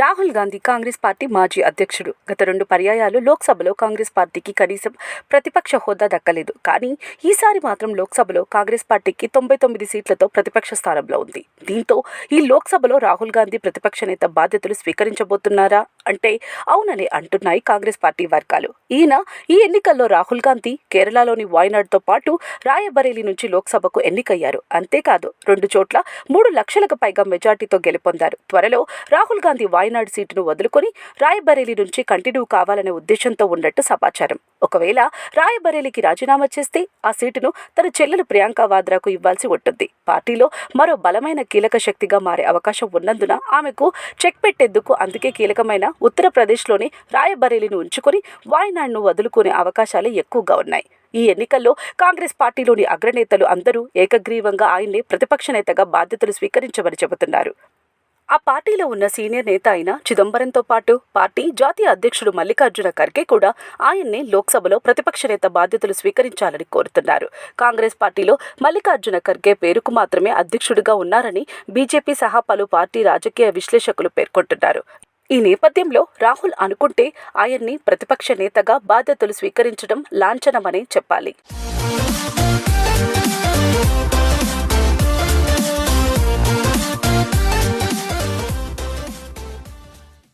Rahul Gandhi Congress party మాజీ అధ్యక్షుడు. గత రెండు పర్యాయాలు లోక్సభలో కాంగ్రెస్ పార్టీకి కనీసం ప్రతిపక్ష హోదా దక్కలేదు. కానీ ఈసారి మాత్రం లోక్సభలో కాంగ్రెస్ పార్టీకి తొంభై తొమ్మిది సీట్లతో ప్రతిపక్ష స్థానంలో ఉంది. దీంతో ఈ లోక్సభలో రాహుల్ గాంధీ ప్రతిపక్ష నేత బాధ్యతలు స్వీకరించబోతున్నారా? అంటే అవునని అంటున్నాయి కాంగ్రెస్ పార్టీ వర్గాలు. ఈయన ఈ ఎన్నికల్లో రాహుల్ గాంధీ కేరళలోని వాయనాడ్తో పాటు రాయబరేలీ నుంచి లోక్సభకు ఎన్నికయ్యారు. అంతేకాదు రెండు చోట్ల మూడు లక్షలకు పైగా మెజార్టీతో గెలుపొందారు. త్వరలో రాహుల్ గాంధీ వాయనాడ్ సీటును వదులుకొని రాయబరేలీ నుంచి కంటిన్యూ కావాలనే ఉద్దేశంతో ఉన్నట్టు సమాచారం. ఒకవేళ రాయబరేలీకి రాజీనామా చేస్తే ఆ సీటును తన చెల్లెలు ప్రియాంక వాద్రాకు ఇవ్వాల్సి ఉంటుంది. పార్టీలో మరో బలమైన కీలక శక్తిగా మారే అవకాశం ఉన్నందున ఆమెకు చెక్ పెట్టేందుకు అందుకే కీలకమైన ఉత్తరప్రదేశ్లోని రాయబరేలీని ఉంచుకొని వాయనాడ్ను వదులుకునే అవకాశాలే ఎక్కువగా ఉన్నాయి. ఈ ఎన్నికల్లో కాంగ్రెస్ పార్టీలోని అగ్రనేతలు అందరూ ఏకగ్రీవంగా ఆయన్ని ప్రతిపక్ష నేతగా బాధ్యతలు స్వీకరించమని చెబుతున్నారు. ఆ పార్టీలో ఉన్న సీనియర్ నేత అయిన చిదంబరంతో పాటు పార్టీ జాతీయ అధ్యక్షుడు మల్లికార్జున ఖర్గే కూడా ఆయన్నే లోక్సభలో ప్రతిపక్ష నేత బాధ్యతలు స్వీకరించాలని కోరుతున్నారు. కాంగ్రెస్ పార్టీలో మల్లికార్జున ఖర్గే పేరుకు మాత్రమే అధ్యక్షుడిగా ఉన్నారని బీజేపీ సహా పలు పార్టీ రాజకీయ విశ్లేషకులు పేర్కొంటున్నారు. ఈ నేపథ్యంలో రాహుల్ అనుకుంటే ఆయన్ని ప్రతిపక్ష నేతగా బాధ్యతలు స్వీకరించడం లాంఛనమనే చెప్పాలి.